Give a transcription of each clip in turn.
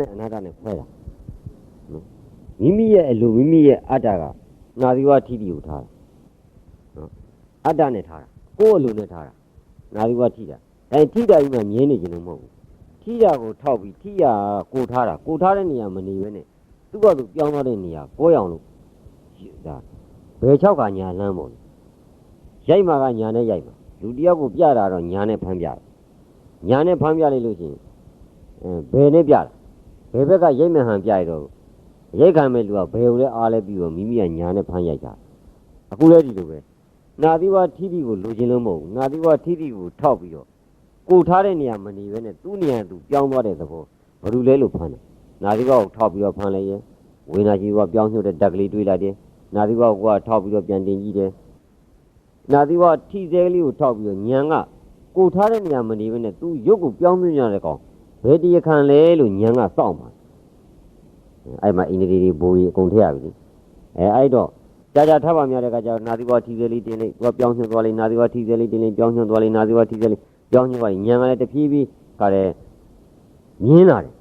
နဲ့အနာတ္တနဲ့ခွဲတာနော်မိမိရဲ့အလိုမိမိရဲ့အတ္တကနာသီဝထိတိကိုထားတာနော်အတ္တနဲ့ထားတာကိုယ့်အလိုနဲ့ထားတာနာသီဝထိတာအဲထိတာကြီးမှမြင်းနေခြင်းလို့မဟုတ်ဘူးထိတာကိုထောက်ပြီးထိတာကကိုထားတာကိုထားတဲ့နေရာမနေဘဲနဲ့သူ့ဘက်သူပြောင်းသွားတဲ့နေရာကိုရောင်လို့ဒါဘယ်ချောက်ကညာလမ်းပေါ့လေရိုက်မှာကညာနဲ့ရိုက်မှာလူတစ်ယောက်ကိုပြတာတော့ညာနဲ့ဖမ်းပြတယ်ညာနဲ့ဖမ်းပြလိုက်လို့ရှိရင်အဲဘယ်နဲ့ပြတာဘ ယ်ဘက်ကရိုက်မှန်ဟန်ပြရတော့ရိုက်ခံမဲ့လူကဘယ်ကိုလဲအားလဲပြီးတော့မိမိကညာနဲ့ဖမ်းရိုက်ကြတယ်အခုလဲဒီလိုပဲနာသီဝထိတိကိုလိုချင်လို့မဟုတ်ဘူးနာသီဝထိတိကိုထောက်ပြီးတော့ကိုထားတဲ့နေရာမနေဘဲနဲ့သူ့နေရာသူပြောင်းသွားတဲ့သဘောဘာလို့လဲလို့ဖမ်းတယ်နာသီဝကိုထောက်ပြီးတော့ဖမ်းလိုက်ရင်ဝေနာကြီးကပြောင်းညှို့တဲ့ဓာတ်ကလေးတွေးလိုက်တယ်နာသီဝကထောက်ပြီးတော့ပြန်တင်ကြည့်တယ်နာသီဝထိသေးလေးကိုထောက်ပြီးတော့ညံကကိုထားတဲ့နေရာမနေဘဲနဲ့သူရုပ်ကိုပြောင်းပြရတဲ့ကောင် ဘယ်တရားခံလဲလို့ညံကစောင့်ပါအဲ့မှာအင်္ဂလိပ်တွေဘိုးကြီးအကုန်ထည့်ရပြီလေအဲအဲ့တော့ကြာကြာထပ်ပါများတဲ့ကကြာနာသီဝထိသေးလေးတင်လိုက်သူကပြောင်းညှို့သွားလိုက်နာသီဝထိသေးလေးတင်လိုက်ပြောင်းညှို့သွားလိုက်နာသီဝထိသေးလေးပြောင်းညှို့သွားလိုက်ညံကလည်းတဖြည်းဖြည်းခါတယ်မြင်းလာတယ်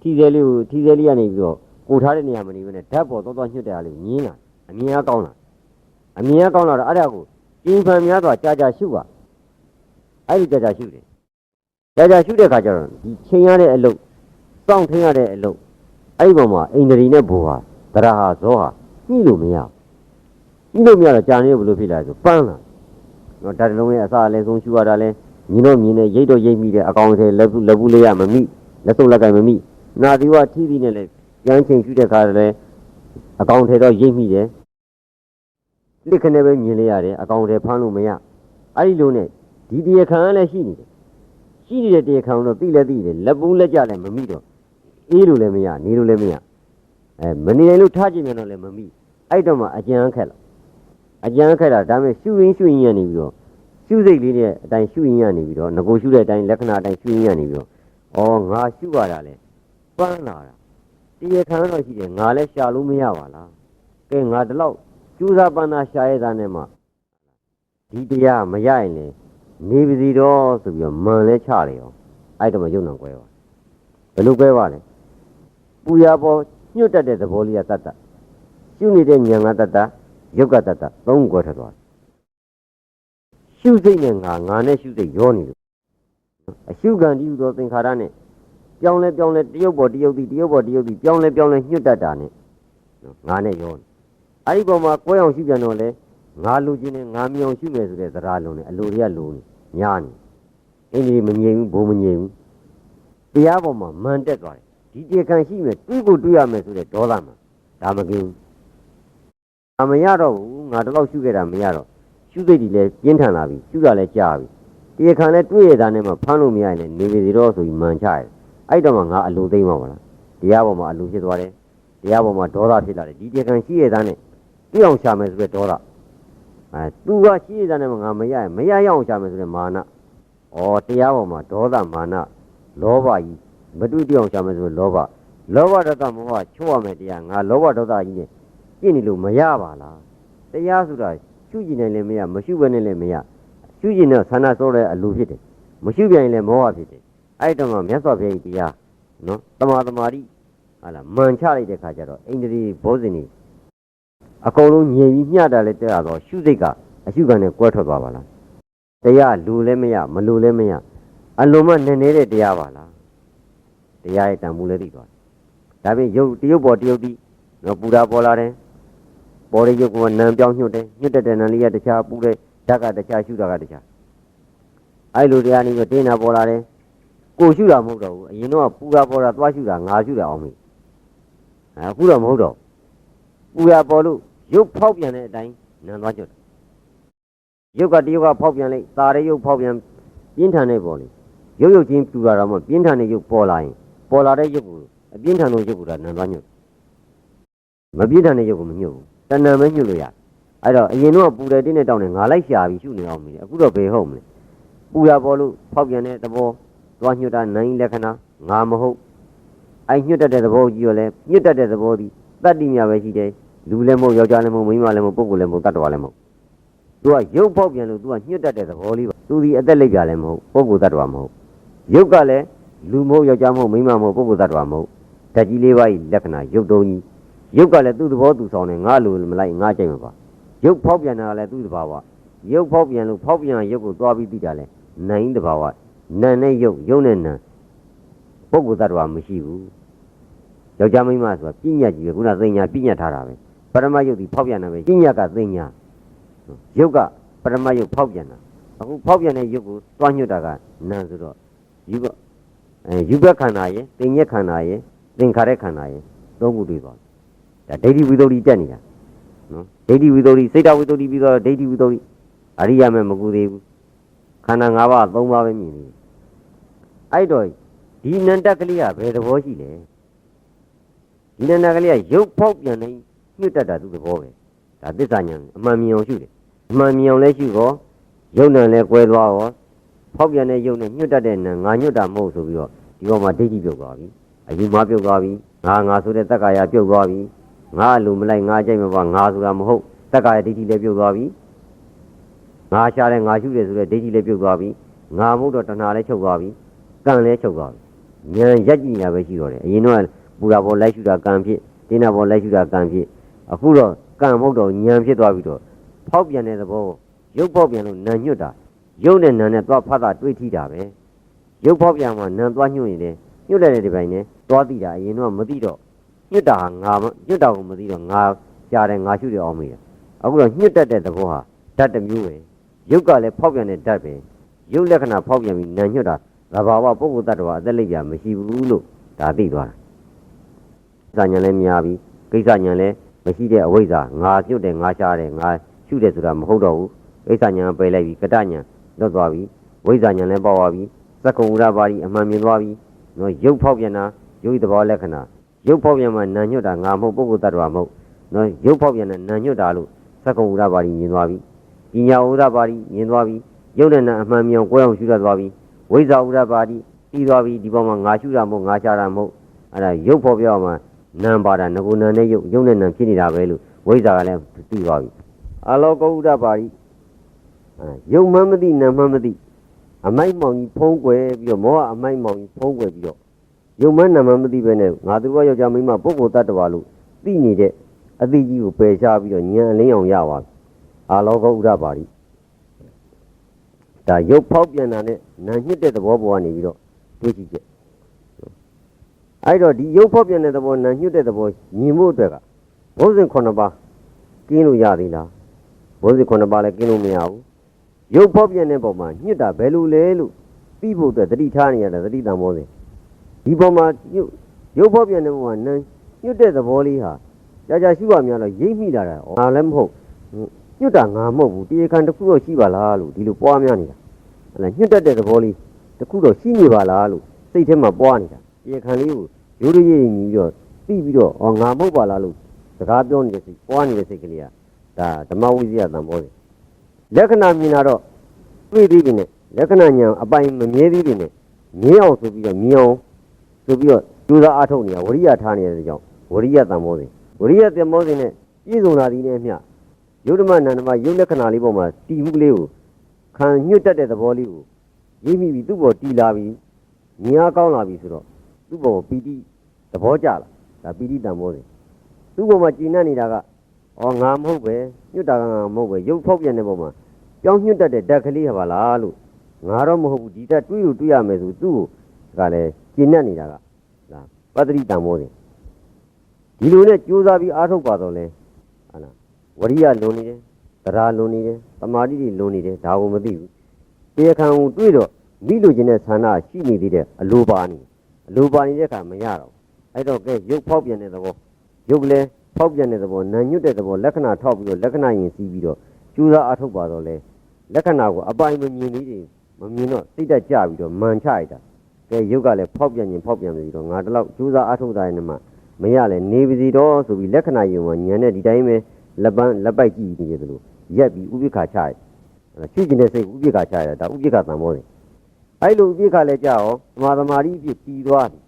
ထိသေးလေးကိုထိသေးလေးကနေပြီးတော့ကိုထားတဲ့နေရာမနေဘဲနဲ့ဓာတ်ပေါ်သွားသွားညှို့တဲ့အားလေးကိုမြင်းလာအမြင်အားကောင်းလာအမြင်အားကောင်းလာတော့အဲ့ဒါကိုကျင်းဖန်များစွာကြာကြာရှုပါအဲ့ဒီကြာကြာရှုတယ် ကြာကြာရှုတဲ့ခါကျတော့ဒီချိန်ရတဲ့အလုပ်စောင့်ထင်းရတဲ့အလုပ်အဲ့ဒီပုံမှာအိန္ဒြေနဲ့ဘူဟာသရဟာဇောဟာညှိလို့မရဘူးညှိလို့မရတော့ကြာနေဘယ်လိုဖြစ်လာလဲဆိုပန်းလာတော့ဓာတ်တလုံးရဲ့အစားအလဲဆုံးရှုရတာလဲမြင်တော့မြင်နေရိတ်တော့ရိတ်မိတဲ့အကောင်ထဲလက်ဘူးလက်ဘူးလေးရမမိလက်စုပ်လက်ကင်မမိနာသီဝထိသီးနဲ့လဲပြန်ချိန်ရှုတဲ့ခါတည်းလဲအကောင်ထဲတော့ရိတ်မိတယ်လက်ခနဲ့ပဲမြင်လိုက်ရတယ်အကောင်တွေဖမ်းလို့မရအဲ့ဒီလိုနဲ့ဒီတရားခံကလည်းရှိနေတယ် ရှိနေတဲ့တရားခံတော့သိလဲသိတယ်လက်ပူးလက်ကြလည်းမမိတော့အေးလို့လည်းမရနေလို့လည်းမရအဲမနေနိုင်လို့ထားကြည့်မြန်တော့လည်းမမိအဲ့တော့မှအကြမ်းခက်လာအကြမ်းခက်တာဒါပေမဲ့ရှုရင်းရှုရင်းရနေပြီးတော့ရှုစိတ်လေးနဲ့အတိုင်းရှုရင်းရနေပြီးတော့ငကိုရှုတဲ့အတိုင်းလက္ခဏာအတိုင်းရှုရင်းရနေပြီးတော့ဩငါရှုရတာလဲပန်းလာတာတရားခံတော့ရှိတယ်ငါလည်းရှာလို့မရပါလားကဲငါဒီလောက်ကျူးစာပန္နာရှာရတဲ့နဲ့မှဒီတရားမရရင်လေ နေပါစီတော့ဆိုပြီးတော့မန်လဲချလေရောအဲ့တော့မှယုံနာကွဲပါဘယ်လိုကွဲပါလဲပူရပေါ်ညှွတ်တတ်တဲ့သဘောလေးကတတ်တတ်ရှုနေတဲ့ဉာဏ်ကတတ်တတ်ယုတ်ကတတ်တတ်သုံးကွဲထွက်သွားတယ်ရှုစိတ်နဲ့ငါငါနဲ့ရှုစိတ်ရောနေလို့အရှုခံတည်းဟူသောသင်္ခါရနဲ့ပြောင်းလဲပြောင်းလဲတရုပ်ပေါ်တရုပ်သည်တရုပ်ပေါ်တရုပ်သည်ပြောင်းလဲပြောင်းလဲညှွတ်တတ်တာနဲ့နော်ငါနဲ့ရောနေအဲ့ဒီပုံမှာကိုယ်အောင်ရှိပြန်တော့လေ ငါလူချင်းနဲ့ငါမြောင်ရှိမယ်ဆိုတဲ့သရာလုံးနဲ့အလိုတွေကလိုနေညာနေအင်းဒီမငြိမ်ဘူးဘိုးမငြိမ်ဘူးတရားပေါ်မှာမန်တက်သွားတယ်ဒီတေခံရှိမယ်တွေးကိုတွေးရမယ်ဆိုတဲ့ဒေါသမှာဒါမကင်းဘူးအမရတော့ဘူးငါတော့ရှုခဲ့တာမရတော့ရှုစိတ်တွေလည်းပြင်းထန်လာပြီရှုတာလည်းကြာပြီတေခံလည်းတွေးရတာနဲ့မှဖမ်းလို့မရရင်လည်းနေပါစီတော့ဆိုပြီးမန်ချရတယ်အဲ့တော့မှငါအလိုသိမ့်ပါမလားတရားပေါ်မှာအလိုဖြစ်သွားတယ်တရားပေါ်မှာဒေါသဖြစ်လာတယ်ဒီတေခံရှိရတဲ့နဲ့ပြည့်အောင်ရှာမယ်ဆိုတဲ့ဒေါသ အဲသူကရှိရတဲ့နဲ့ငါမရရင်မရရအောင်ရှာမယ်ဆိုတဲ့မာနဩတရားပေါ်မှာဒေါသမာနလောဘကြီးမတူပြည့်အောင်ရှာမယ်ဆိုတဲ့လောဘလောဘဒေါသမောဟချိုးရမယ်တရားငါလောဘဒေါသကြီးနဲ့ပြည့်နေလို့မရပါလားတရားဆိုတာရှုကျင်နိုင်လည်းမရမရှုဘဲနဲ့လည်းမရရှုကျင်တော့ဆန္ဒစောတဲ့အလိုဖြစ်တယ်မရှုပြန်ရင်လည်းမောဟဖြစ်တယ်အဲ့တော့မှမြတ်စွာဘုရားကြီးတရားနော်တမာတမာတိဟာလားမန်ချလိုက်တဲ့ခါကျတော့အိန္ဒြေဘောဇင်ကြီး အကုန်လုံးညင်ပြီးမျှတာလည်းတက်ရတော့ရှုစိတ်ကအရှုခံနဲ့ကွဲထွက်သွားပါလားတရားလူလည်းမရမလူလည်းမရအလုံးမနည်းနေတဲ့တရားပါလားတရားရဲ့တန်ဖိုးလည်းသိသွားတယ်ဒါပြင်ရုပ်တရုပ်ပေါ်တရုပ်တိတော့ပူတာပေါ်လာတယ်ပေါ်ရရုပ်ကနံပြောင်းညှွတ်တယ်ညှွတ်တဲ့နံလေးကတခြားပူတဲ့ဓာတ်ကတခြားရှုတာကတခြားအဲ့လိုတရားနေပြီးတင်းတာပေါ်လာတယ်ကိုရှုတာမဟုတ်တော့ဘူးအရင်တော့ပူတာပေါ်တာသွားရှုတာငါရှုတာအောင်မေးအခုတော့မဟုတ်တော့ပူရပေါ်လို့ ရုပ်ဖောက်ပြန်တဲ့အတိုင်းနံသွားကြတယ်ရုပ်ကတရုပ်ကဖောက်ပြန်လိုက်ตาတဲ့ရုပ်ဖောက်ပြန်ပြင်းထန်နေပေါ်လေရုပ်ရုပ်ချင်းပူလာတော့မှပြင်းထန်တဲ့ရုပ်ပေါ်လာရင်ပေါ်လာတဲ့ရုပ်ကိုအပြင်းထန်ဆုံးရုပ်ကိုနံသွားညွတ်မပြင်းထန်တဲ့ရုပ်ကိုမညွတ်ဘူးတဏံပဲညွတ်လို့ရအဲ့တော့အရင်တော့ပူတယ်တင်းနဲ့တောင်းတယ်ငါလိုက်ရှာပြီးရှုနေအောင်မင်းအခုတော့ဘယ်ဟုတ်မလဲပူရပေါ်လို့ဖောက်ပြန်တဲ့သဘောသွားညွတ်တာနိုင်လက္ခဏာငါမဟုတ်အဲ့ညွတ်တတ်တဲ့သဘောကြီးရောလဲညွတ်တတ်တဲ့သဘောဒီတတ္တိမြပဲရှိတယ် လူလည်းမဟုတ်ယောက်ျားလည်းမဟုတ်မိန်းမလည်းမဟုတ်ပုဂ္ဂိုလ်လည်းမဟုတ်တတ္တဝါလည်းမဟုတ်သူကရုပ်ဖောက်ပြန်လို့သူကညှွတ်တတ်တဲ့သဘောလေးပါသူဒီအသက်လိပ်ပြလည်းမဟုတ်ပုဂ္ဂိုလ်တ attva မဟုတ်ရုပ်ကလည်းလူမဟုတ်ယောက်ျားမဟုတ်မိန်းမမဟုတ်ပုဂ္ဂိုလ်သတ္တဝါမဟုတ်ဓာတ်ကြီးလေးပါးဤလက္ခဏာရုပ်သုံးကြီးရုပ်ကလည်းသူ့သဘောသူဆောင်တယ်ငါလိုမလိုက်ငါကြိုက်မှာပါရုပ်ဖောက်ပြန်တာကလည်းသူ့သဘာဝရုပ်ဖောက်ပြန်လို့ဖောက်ပြန်ရုပ်ကိုသွားပြီးသိတာလဲနာင်းသဘာဝနာနဲ့ရုပ်ရုပ်နဲ့နာပုဂ္ဂိုလ်သတ္တဝါမရှိဘူးယောက်ျားမိန်းမဆိုတာပြညတ်ကြီးပဲခုနသိညာပြညတ်ထားတာပဲ ပရမယုတ်ဒီဖောက်ပြန်တာပဲပြညတ်ကသိညာရုပ်ကပရမယုတ်ဖောက်ပြန်တာအခုဖောက်ပြန်တဲ့ရုပ်ကိုသွားညွတ်တာကနာဆိုတော့ယူကအဲယူဘက်ခန္ဓာရဲ့သိညက်ခန္ဓာရဲ့သင်္ခါရခန္ဓာရဲ့သုံးခုတွေ့သွားတယ်ဒါဒိဋ္ဌိဝိသုဒ္ဓိတက်နေတာနော်ဒိဋ္ဌိဝိသုဒ္ဓိစိတ်တဝိသုဒ္ဓိပြီးတော့ဒိဋ္ဌိဝိသုဒ္ဓိအရိယာမဲ့မကူသေးဘူးခန္ဓာ၅ပါး၃ပါးပဲမြင်နေတယ်အဲ့တော့ဒီနန္တကလေးကဘယ်သဘောရှိလဲဒီနန္တကလေးကရုပ်ဖောက်ပြန်နေ ညှို့တတ်တာသူသဘောပဲဒါသစ္စာညာအမှန်မြင်အောင်ရှုတယ်အမှန်မြင်အောင်လည်းရှုတော့ရုပ်နံလည်းကွဲသွားရောဖောက်ပြန်တဲ့ရုပ်နဲ့ညှို့တတ်တဲ့နံငါညှို့တာမဟုတ်ဆိုပြီးတော့ဒီပေါ်မှာဒိဋ္ဌိပြုတ်သွားပြီအယူမပြုတ်သွားပြီငါငါဆိုတဲ့တက္ကာယပြုတ်သွားပြီငါအလိုမလိုက်ငါကြိုက်မပါငါဆိုတာမဟုတ်တက္ကာယဒိဋ္ဌိလည်းပြုတ်သွားပြီငါရှားတယ်ငါရှုတယ်ဆိုတဲ့ဒိဋ္ဌိလည်းပြုတ်သွားပြီငါမဟုတ်တော့တဏှာလည်းချုပ်သွားပြီကံလည်းချုပ်သွားပြီဉာဏ်ရက်ကြည့်ရပဲရှိတော့တယ်အရင်တော့ပူတာပေါ်လိုက်ရှုတာကံဖြစ်တင်းတာပေါ်လိုက်ရှုတာကံဖြစ် အခုတော့ကံမဟုတ်တော့ဉာဏ်ဖြစ်သွားပြီးတော့ဖောက်ပြန်တဲ့သဘောရုပ်ဖောက်ပြန်လို့နံညွတ်တာရုပ်နဲ့နံနဲ့သွားဖတ်တာတွေးထိတာပဲရုပ်ဖောက်ပြန်မှနံသွားညွတ်ရင်လည်းညွတ်လိုက်တဲ့ဒီပိုင်းနဲ့သွားသိတာအရင်တော့မသိတော့ညွတ်တာဟာငါမညွတ်တာကိုမသိတော့ငါကြားတယ်ငါရှုတယ်အောင်မေးတယ်အခုတော့ညွတ်တတ်တဲ့သဘောဟာဓာတ်တစ်မျိုးပဲရုပ်ကလည်းဖောက်ပြန်တဲ့ဓာတ်ပဲရုပ်လက္ခဏာဖောက်ပြန်ပြီးနံညွတ်တာသဘာဝပုဂ္ဂိုလ်တ attva အသက်လိပ်ပြမရှိဘူးလို့ဒါသိသွားတာကိစ္စညာလည်းများပြီကိစ္စညာလည်း မရှိတဲ့အဝိဇ္ဇာငါညွတ်တယ်ငါရှားတယ်ငါရှုတယ်ဆိုတာမဟုတ်တော့ဘူးကိစ္စညာပယ်လိုက်ပြီကတညာလွတ်သွားပြီဝိဇ္ဇာညာလည်းပေါက်သွားပြီသက္ကုံဥရပါရီအမှန်မြင်သွားပြီနော်ရုပ်ဖောက်ပြန်တာရုပ်သဘောလက္ခဏာရုပ်ဖောက်ပြန်မှနာညွတ်တာငါမဟုတ်ပုဂ္ဂိုလ်တ attva မဟုတ်နော်ရုပ်ဖောက်ပြန်တဲ့နာညွတ်တာလို့သက္ကုံဥရပါရီမြင်သွားပြီပညာဥရပါရီမြင်သွားပြီရုပ်နဲ့နာအမှန်မြင်ကိုယ်အောင်ရှုတတ်သွားပြီဝိဇ္ဇာဥရပါရီပြီးသွားပြီဒီပေါ်မှာငါရှုတာမဟုတ်ငါရှားတာမဟုတ်အဲ့ဒါရုပ်ဖော်ပြအောင်မှ နံပါတာငကိုနံနဲ့ရုပ်ရုပ်နဲ့နံဖြစ်နေတာပဲလို့ဝိဇ္ဇာကလည်းပြီးသွားပြီအလောကုဥဒ္ဒပါရီအဲရုပ်မှန်းမသိနံမှန်းမသိအမိုက်မောင်ကြီးဖုံးကွယ်ပြီးတော့မောဟအမိုက်မောင်ကြီးဖုံးကွယ်ပြီးတော့ရုပ်မှန်းနံမှန်းမသိပဲနဲ့ငါသူကယောက်ျားမိန်းမပုဂ္ဂိုလ်တ attva လို့သိနေတဲ့အသိကြီးကိုပယ်ရှားပြီးတော့ဉာဏ်အလင်းအောင်ရပါပြီအလောကုဥဒ္ဒပါရီဒါရုပ်ဖောက်ပြန်တာနဲ့နာညှစ်တဲ့သဘောပေါ်ကနေပြီးတော့တွေးကြည့်ချက် အဲ့တော့ဒီရုပ်ဖောက်ပြန်တဲ့သဘောနာညှစ်တဲ့သဘောညီမှုအတွက်ကဘုဇင်9ပါးကင်းလို့ရသေးလားဘုဇင်9ပါးလည်းကင်းလို့မရဘူးရုပ်ဖောက်ပြန်တဲ့ပုံမှာညှစ်တာဘယ်လိုလဲလို့သိဖို့အတွက်သတိထားနေရတယ်သတိတံမောစဉ်ဒီပုံမှာရုပ်ရုပ်ဖောက်ပြန်တဲ့ပုံမှာနာညှစ်တဲ့သဘောလေးဟာကြာကြာရှိပါများတော့ရိပ်မိလာတာ။ငါလည်းမဟုတ်ညှစ်တာငါမဟုတ်ဘူးတရားခံတစ်ခုတော့ရှိပါလားလို့ဒီလိုပွားများနေတာ။အဲ့ဒါညှစ်တတ်တဲ့သဘောလေးတစ်ခုတော့ရှိနေပါလားလို့စိတ်ထဲမှာပွားနေတာတ ရားခံလေးကိုရိုးရိုးရေးညီပြီးတော့သိပြီးတော့အော်ငါမဟုတ်ပါလားလို့စကားပြောနေတဲ့စိတ်ပွားနေတဲ့စိတ်ကလေးကဒါဓမ္မဝိဇ္ဇာတန်ဖိုးတယ်လက္ခဏာမြင်လာတော့တွေ့သေးတယ်နဲ့လက္ခဏာညာအပိုင်မမြဲသေးတယ်နဲ့မြင်အောင်ဆိုပြီးတော့မြင်အောင်ဆိုပြီးတော့ကြိုးစားအားထုတ်နေတာဝရိယထားနေတဲ့ကြောင့်ဝရိယတန်ဖိုးတယ်ဝရိယတန်ဖိုးတယ်နဲ့ပြည့်စုံလာသည်နဲ့အမျှယုဒ္ဓမနန္ဒမယုတ်လက္ခဏာလေးပေါ်မှာတည်မှုကလေးကိုခံညွတ်တတ်တဲ့သဘောလေးကိုရိပ်မိပြီးသူ့ပေါ်တည်လာပြီးမြင်အားကောင်းလာပြီဆိုတော့ သူ့ပေါ်ပီတိသဘောကျလာဒါပီတိတန်ဖိုးတယ်သူ့ပေါ်မှာကျဉ်းနေတာကဩငါမဟုတ်ပဲညွတ်တာကငါမဟုတ်ပဲရုပ်ဖောက်ပြန်တဲ့ပုံမှာပြောင်းညွတ်တတ်တဲ့ဓာတ်ကလေးဟာပါလားလို့ငါတော့မဟုတ်ဘူးဒီဓာတ်တွေးလို့တွေးရမယ်ဆိုသူ့ကိုကလည်းကျဉ်းနေတာကဒါပတ္တိတန်ဖိုးတယ်ဒီလိုနဲ့ကြိုးစားပြီးအားထုတ်ပါတော့လဲဟာလားဝရိယလွန်နေတယ်တရားလွန်နေတယ်တမာတိတွေလွန်နေတယ်ဒါကိုမသိဘူးတရားခံကိုတွေးတော့မိလိုချင်တဲ့ဆန္ဒရှိနေသေးတဲ့အလိုပါနေအ လိုပါနေတဲ့အခါမရတော့ဘူးအဲ့တော့ကဲရုပ်ဖောက်ပြန်တဲ့သဘောရုပ်ကလေးဖောက်ပြန်တဲ့သဘောနာညွတ်တဲ့သဘောလက္ခဏာထောက်ပြီးတော့လက္ခဏာရင်စီးပြီးတော့ကျူးစားအားထုတ်ပါတော့လဲလက္ခဏာကိုအပိုင်မမြင်သေးတယ်မမြင်တော့စိတ်တက်ကြပြီးတော့မန်ချရတာကဲရုပ်ကလည်းဖောက်ပြန်ရင်ဖောက်ပြန်ပြီတော့ငါတလောက်ကျူးစားအားထုတ်တာနဲ့မှမရလဲနေပါစီတော့ဆိုပြီးလက္ခဏာယုံကညံတဲ့ဒီတိုင်းပဲလက်ပန်းလက်ပိုက်ကြည့်နေတယ်လို့ရက်ပြီးဥပိ္ပခါချရချွကျင်တဲ့စိတ်ဥပိ္ပခါချရတာဥပိ္ပခါတန်မောတယ် အဲ့လိုအပြစ်ကလည်းကြောက်သမာသမာဓိအပြစ်ပြီးသွားတယ်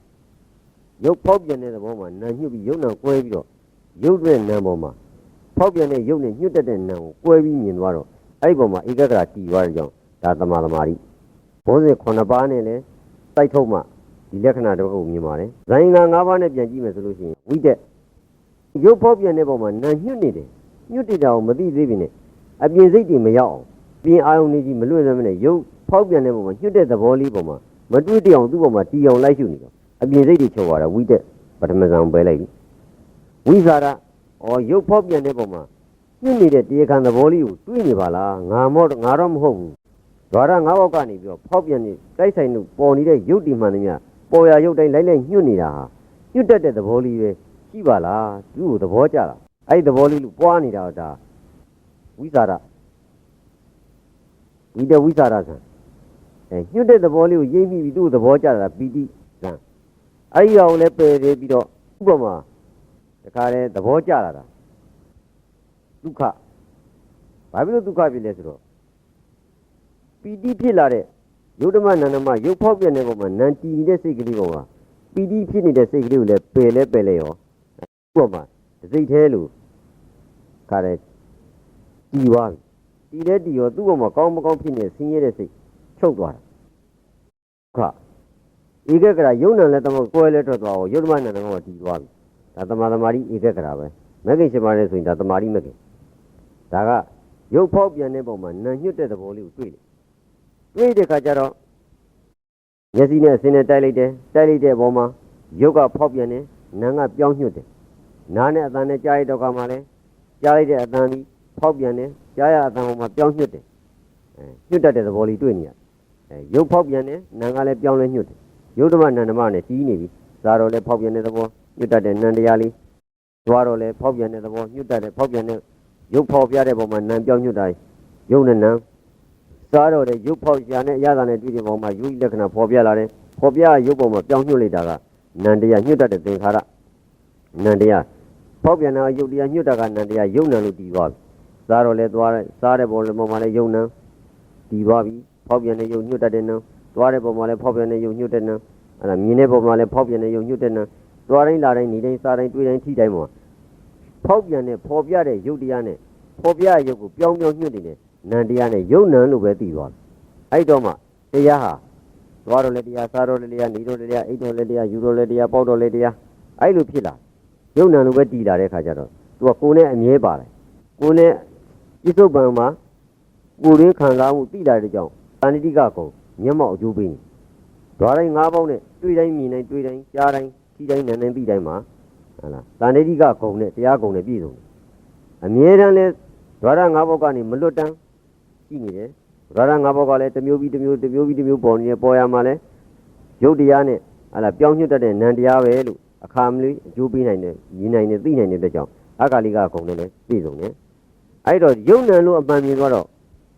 ရုပ်ဖောက်ပြန်တဲ့သဘောမှာနာညှုပ်ပြီးရုပ်နာကွဲပြီးတော့ရုပ်နဲ့နာပေါ်မှာဖောက်ပြန်တဲ့ရုပ်နဲ့ညှုတ်တတ်တဲ့နာကိုကွဲပြီးမြင်သွားတော့အဲ့ဒီပေါ်မှာဧကဂရာတည်သွားတဲ့ကြောင့်ဒါသမာသမာဓိဘောဇင်9ပါးနဲ့လည်းတိုက်ထုတ်မှဒီလက္ခဏာတစ်ခုမြင်ပါတယ်ဇိုင်းက9ပါးနဲ့ပြန်ကြည့်မယ်ဆိုလို့ရှိရင်ဝိတက်ရုပ်ဖောက်ပြန်တဲ့ပုံမှာနာညှွတ်နေတယ်ညှွတ်နေတာကိုမသိသေးပြီနဲ့အပြင်စိတ်တွေမရောက်အောင်ပြင်အာယုံနေကြီးမလွတ်သမ်းမနဲ့ရုပ် ဖောက်ပြန်တဲ့ပုံမှာညှွတ်တဲ့သဘောလေးပုံမှာမတွေ့တအောင်သူ့ပုံမှာတီအောင်လိုက်ရှုနေတော့အပြင်စိတ်တွေချုပ်သွားတာဝိတက်ပထမဇံပဲလိုက်ပြီဝိဇာရဩရုပ်ဖောက်ပြန်တဲ့ပုံမှာညှွတ်နေတဲ့တရားခံသဘောလေးကိုတွေးနေပါလားငါမော့ငါတော့မဟုတ်ဘူးဒွါရငါးဘောက်ကနေပြီးတော့ဖောက်ပြန်နေတိုက်ဆိုင်လို့ပေါ်နေတဲ့ရုပ်တည်မှန်သမျှပေါ်ရရုပ်တိုင်းလိုက်လိုက်ညှွတ်နေတာဟာညှွတ်တတ်တဲ့သဘောလေးပဲရှိပါလားသူ့ကိုသဘောကျလားအဲ့ဒီသဘောလေးလို့ပွားနေတာတော့ဒါဝိသရဝိတဝိသရဆံ အဲညှွတ်တဲ့သဘောလေးကိုရိပ်မိပြီးသူ့ကိုသဘောကျတာပီတိဆံအဲ့ဒီအောင်လည်းပယ်သေးပြီးတော့ဥပမာတခါလဲသဘောကျလာတာဒုက္ခဘာဖြစ်လို့ဒုက္ခဖြစ်လဲဆိုတော့ပီတိဖြစ်လာတဲ့ယုဒ္ဓမနန္ဒမရုပ်ဖောက်ပြန်တဲ့ပုံမှာနန်တီနေတဲ့စိတ်ကလေးပေါ်မှာပီတိဖြစ်နေတဲ့စိတ်ကလေးကိုလည်းပယ်လဲပယ်လဲရောဥပမာတစ်စိတ်သေးလို့ခါတယ်တီသွားပြီတီလဲတီရောသူ့ပေါ်မှာကောင်းမကောင်းဖြစ်နေတဲ့ဆင်းရဲတဲ့စိတ် ချုပ်သွားတာခါဧကကရာယုံနံလည်းတမကွဲလဲထွက်သွားအောင်ယုဒ္ဓမနန္ဒမကတီသွားပြီဒါတမသမารိဧကကရာပဲမဂ္ဂင်ရှင်ပါလဲဆိုရင်ဒါတမာရိမဂ္ဂင်ဒါကရုပ်ဖောက်ပြန်တဲ့ပုံမှာနံညွတ်တဲ့သဘောလေးကိုတွေ့တယ်တွေ့တဲ့ခါကျတော့မျက်စိနဲ့အစင်းနဲ့တိုက်လိုက်တယ်တိုက်လိုက်တဲ့အပေါ်မှာရုပ်ကဖောက်ပြန်တယ်နာမ်ကပြောင်းညွတ်တယ်နားနဲ့အသံနဲ့ကြားရတော့ကမှလည်းကြားလိုက်တဲ့အသံဒီဖောက်ပြန်တယ်ကြားရအသံပေါ်မှာပြောင်းညွတ်တယ်အဲညွတ်တတ်တဲ့သဘောလေးတွေ့နေရတယ် အဲရုပ်ဖောက်ပြန်တယ်နာမ်ကလည်းပြောင်းလဲညွတ်တယ်ရုပ်ဓမ္မနန္ဓမနဲ့တီးနေပြီဇာတော့လည်းဖောက်ပြန်တဲ့သဘောညွတ်တတ်တဲ့နန္တရားလေးသွားတော့လည်းဖောက်ပြန်တဲ့သဘောညွတ်တတ်တဲ့ဖောက်ပြန်တဲ့ရုပ်ဖောက်ပြတဲ့ပုံမှာနာမ်ပြောင်းညွတ်တာရုပ်နဲ့နာမ်စားတော့တဲ့ရုပ်ဖောက်ရှာနဲ့အရသာနဲ့တွေ့တဲ့ပုံမှာယူလက္ခဏာပေါ်ပြလာတယ်ပေါ်ပြရုပ်ပုံမှာပြောင်းညွှတ်လိုက်တာကနန္တရားညွှတ်တတ်တဲ့သင်္ခါရနန္တရားဖောက်ပြန်တာရုပ်တရားညွှတ်တာကနန္တရားယုံနံလို့တည်သွားပြီစားတော့လဲသွားတယ်စားတဲ့ပုံလည်းပုံမှာလည်းယုံနံတည်သွားပြီ ဖောက်ပြန်တဲ့ယုံညွှတ်တတ်တဲ့နံသွားတဲ့ပုံမှာလည်းဖောက်ပြန်တဲ့ယုံညွှတ်တဲ့နံအဲ့ဒါမြင်တဲ့ပုံမှာလည်းဖောက်ပြန်တဲ့ယုံညွှတ်တဲ့နံသွားတိုင်းလာတိုင်းနေတိုင်းစားတိုင်းတွေ့တိုင်းထိတိုင်းမှာဖောက်ပြန်တဲ့ပေါ်ပြတဲ့ရုပ်တရားနဲ့ပေါ်ပြရုပ်ကိုပြောင်းပြောင်းညွှတ်နေတဲ့နန္တရားနဲ့ယုံနံလို့ပဲသိသွားတယ်။အဲ့တော့မှတရားဟာသွားတော့လည်းတရားစားတော့လည်းတရားနေတော့လည်းတရားအိတ်တော့လည်းတရားယူတော့လည်းတရားပေါက်တော့လည်းတရားအဲ့လိုဖြစ်လာယုံနံလို့ပဲတည်လာတဲ့ခါကျတော့သူကကိုယ်နဲ့အမြဲပါတယ်။ကိုယ်နဲ့ပြစ္ဆုတ်ပံမှာကိုယ်ရင်းခံစားမှုသိလာတဲ့ကြောင့် အနိတိကကုံမျက်မှောက်အကျိုးပေးနေ။သွားတိုင်း၅ပေါက်နဲ့တွေ့တိုင်းမြင်တိုင်းတွေ့တိုင်းကြားတိုင်းထိတိုင်းနားတိုင်းသိတိုင်းမှာဟုတ်လား။တဏှိတိကကုံနဲ့တရားကုံနဲ့ပြည့်စုံတယ်။အမြဲတမ်းလဲဒွါရ၅ပေါက်ကနေမလွတ်တမ်းရှိနေတယ်ရရငါဘောကလည်းတစ်မျိုးပြီးတစ်မျိုးတစ်မျိုးပြီးတစ်မျိုးပေါ်နေတယ်ပေါ်ရမှာလဲရုပ်တရားနဲ့ဟာလာပြောင်းညွတ်တတ်တဲ့နံတရားပဲလို့အခါမလို့အကျိုးပေးနိုင်တယ်မြင်နိုင်တယ်သိနိုင်တဲ့အတွက်ကြောင့်အကာလိကဂုံနဲ့လည်းပြည့်စုံတယ်အဲ့တော့ယုံနံလို့အမှန်မြင်သွားတော့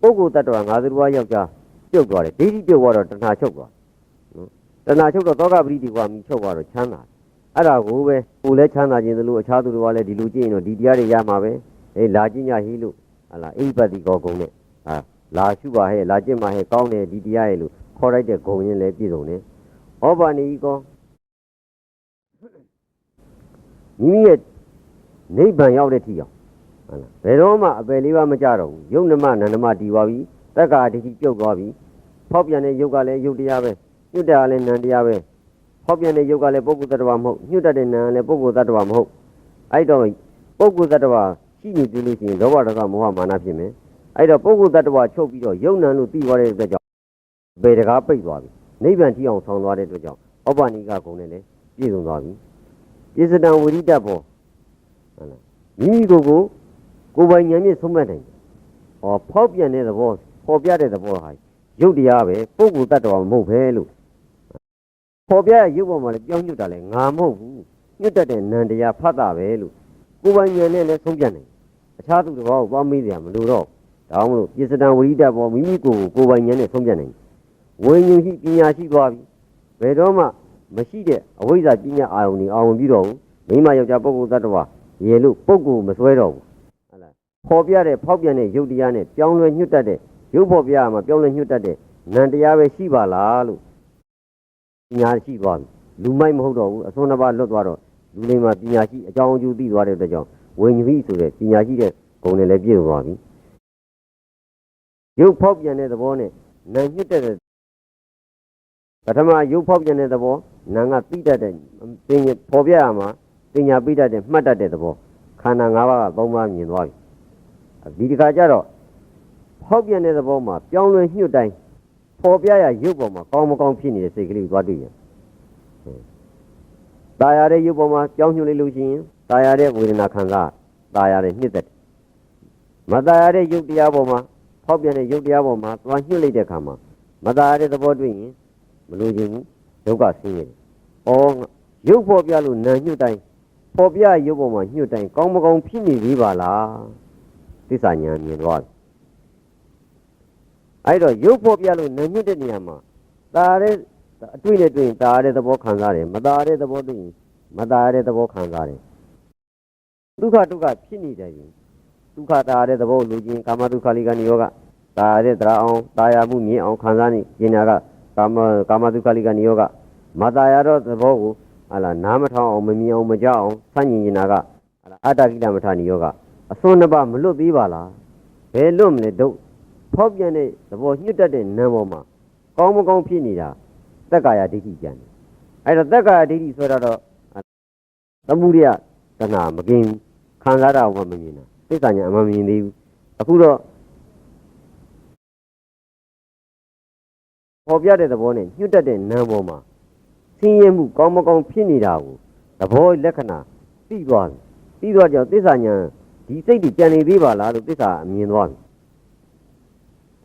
ပုဂ္ဂိုလ်တ attva ငါးသူတော်ယောက်ျား ပြုတ်သွားတယ်ဒိဋ္ဌိပြုတ်သွားတော့တဏှာချုပ်သွားနော်တဏှာချုပ်တော့သောကပရိဒီကွာမိချုပ်သွားတော့ချမ်းသာအဲ့ဒါကိုပဲကိုယ်လည်းချမ်းသာခြင်းသလိုအခြားသူတော်ကလည်းဒီလိုကြည့်ရင်တော့ဒီတရားတွေရမှာပဲအေးလာကြည့်ညဟိလို့ဟာလာအိပတိကောဂုံနဲ့ဟာလာရှုပါဟဲ့လာကျင့်ပါဟဲ့ကောင်းတယ်ဒီတရားရဲ့လို့ခေါ်လိုက်တဲ့ဂုံရင်လည်းပြည့်စုံတယ်။ဩဘာနေဤကောမိမိရဲ့နိဗ္ဗာန်ရောက်တဲ့ထိအောင်ဟုတ်လားဘယ်တော့မှအပယ်လေးပါမကြတော့ဘူးယုံနမနန္ဒမတည်သွားပြီ တက္ကာဒိဋ္ဌိပြုတ်သွားပြီဖောက်ပြန်တဲ့ယုတ်ကလည်းယုတ်တရားပဲညွတ်တာလည်းနံတရားပဲဖောက်ပြန်တဲ့ယုတ်ကလည်းပုဂ္ဂိုလ်တ attva မဟုတ်ညွတ်တတ်တဲ့နံလည်းပုဂ္ဂိုလ်တ attva မဟုတ်အဲ့တော့ပုဂ္ဂိုလ်တ attva ရှိနေပြီလို့ရှိရင်လောဘဒေါသမောဟမာနဖြစ်မယ်အဲ့တော့ပုဂ္ဂိုလ်တ attva ချုပ်ပြီးတော့ယုံနံလို့သိသွားတဲ့အတွက်ကြောင့်ဘေတကားပိတ်သွားပြီနိဗ္ဗာန်ထိအောင်ဆောင်သွားတဲ့အတွက်ကြောင့်ဩပနိကဂုံနဲ့လည်းပြည့်စုံသွားပြီပြစ္ဆဒံဝိရိတဘောဟုတ်လားမိမိကိုယ်ကိုကိုယ်ပိုင်ဉာဏ်ဖြင့်ဆုံးမနိုင်တယ်။ဩဖောက်ပြန်တဲ့သဘော ပေါ်ပြတဲ့သဘောဟာယုတ်တရားပဲပုဂ္ဂိုလ်တ attva မဟုတ်ပဲလို့ပေါ်ပြတဲ့ယုတ်ပေါ်မှာလည်းပြောင်းညွတ်တာလည်းငါမဟုတ်ဘူးညွတ်တတ်တဲ့နံတရားဖတ်တာပဲလို့ကိုယ်ပိုင်ဉာဏ်နဲ့လည်းဆုံးပြနိုင်တယ်။အခြားသူတစ်ပါးကိုသွားမေးကြမလို့တော့ဒါမှမဟုတ်ပြစ္စတံဝိရိဒပေါ်မိမိကိုယ်ကိုကိုယ်ပိုင်ဉာဏ်နဲ့ဆုံးဖြတ်နိုင်တယ်။ဝိညာဉ်ရှိပညာရှိသွားပြီ။ဘယ်တော့မှမရှိတဲ့အဝိဇ္ဇာပညာအာယုန်ကြီးအာရုံပြီးတော့ဘူး။မိမယောက်ျားပုဂ္ဂိုလ်သတ္တဝါရေလို့ပုဂ္ဂိုလ်မစွဲတော့ဘူး။ဟုတ်လား။ဖော်ပြတဲ့ဖောက်ပြန်တဲ့ယုတ်တရားနဲ့ပြောင်းလဲညှွတ်တတ်တဲ့ ရုပ်ဖော်ပြရမှာပြောင်းလဲညှွတ်တတ်တဲ့နံတရားပဲရှိပါလားလို့ပညာရှိသွားပြီ။လူမိုက်မဟုတ်တော့ဘူးအစွန်းတစ်ပါးလွတ်သွားတော့လူလေးမှာပညာရှိအကြောင်းအကျိုးသိသွားတဲ့အတွက်ကြောင့်ဝိညာဉ်ရှိဆိုတဲ့ပညာရှိတဲ့ဂုဏ်နဲ့လည်းပြည့်စုံသွားပြီ။ရုပ်ဖောက်ပြန်တဲ့သဘောနဲ့နာညှစ်တဲ့ပထမရုပ်ဖောက်ပြန်တဲ့သဘောနာငါသိတတ်တဲ့ပညာပေါ်ပြရမှာပညာပိတတ်တဲ့မှတ်တတ်တဲ့သဘောခန္ဓာ၅ပါးကသုံးပါးမြင်သွားပြီဒီတခါကျတော့ ဖောက်ပြန်တဲ့သဘောမှာပြောင်းလဲညှို့တိုင်းပေါ်ပြရရုပ်ပေါ်မှာကောင်းမကောင်းဖြစ်နေတဲ့စိတ်ကလေးကိုသွားတွေ့ရင်ตายရတဲ့ရုပ်ပေါ်မှာပြောင်းညှို့လိုက်လို့ရှိရင်ตายရတဲ့ဝေဒနာခံစားตายရတဲ့နှစ်သက်မตายရတဲ့ရုပ်တရားပေါ်မှာဖောက်ပြန်တဲ့ရုပ်တရားပေါ်မှာသွားညှို့လိုက်တဲ့အခါမှာမตายရတဲ့သဘောတွေ့ရင်မလို့ခြင်းဘူးဒုက္ခဆင်းရဲတယ်။အော်ရုပ်ပေါ်ပြလို့နာညှို့တိုင်းပေါ်ပြရုပ်ပေါ်မှာညှို့တိုင်းကောင်းမကောင်းဖြစ်နေသေးပါလား။သစ္စာဉာဏ်မြင်သွားပြီ။ အဲ့တော့ရုပ်ပေါ်ပြလို့နာညှို့တဲ့နေရာမှာตายတဲ့အတွေ့နဲ့တွေ့ရင်ตายတဲ့သဘောခံစားတယ်မตายတဲ့သဘောတွေ့ရင်မตายတဲ့သဘောခံစားတယ်။ဒုက္ခဒုက္ခဖြစ်နေတယ်ရင်ဒုက္ခตายတဲ့သဘောလူချင်းကာမဒုက္ခလိကနိယောကตายတဲ့တရားအောင်ตายရမှုမြင်အောင်ခံစားနေကျင်နာကကာမကာမဒုက္ခလိကနိယောကမตายရတော့သဘောကိုဟာလာနားမထောင်အောင်မမြင်အောင်မကြောက်အောင်ဆန့်ကျင်နေတာကဟာလာအတ္တကိလမထာနိယောကအစွန်းနှစ်ပါးမလွတ်သေးပါလားဘယ်လွတ်မလဲတို့ ဖောက်ပြန်တဲ့သဘောညှစ်တတ်တဲ့နံပေါ်မှာကောင်းမကောင်းဖြစ်နေတာသက်ကာယဒိဋ္ဌိကြံတယ်အဲ့တော့သက်ကာယဒိဋ္ဌိဆိုတာတော့သမှုရိယတဏမကင်းဘူးခံစားတာဘာမမြင်တာသစ္စာညာအမှမမြင်သေးဘူးအခုတော့ပေါ်ပြတဲ့သဘောနဲ့ညှစ်တတ်တဲ့နံပေါ်မှာဆင်းရဲမှုကောင်းမကောင်းဖြစ်နေတာကိုသဘောလက္ခဏာသိသွားပြီသိသွားကြောင့်သစ္စာညာဒီစိတ်တွေကြံနေသေးပါလားလို့သစ္စာအမြင်သွားပြီ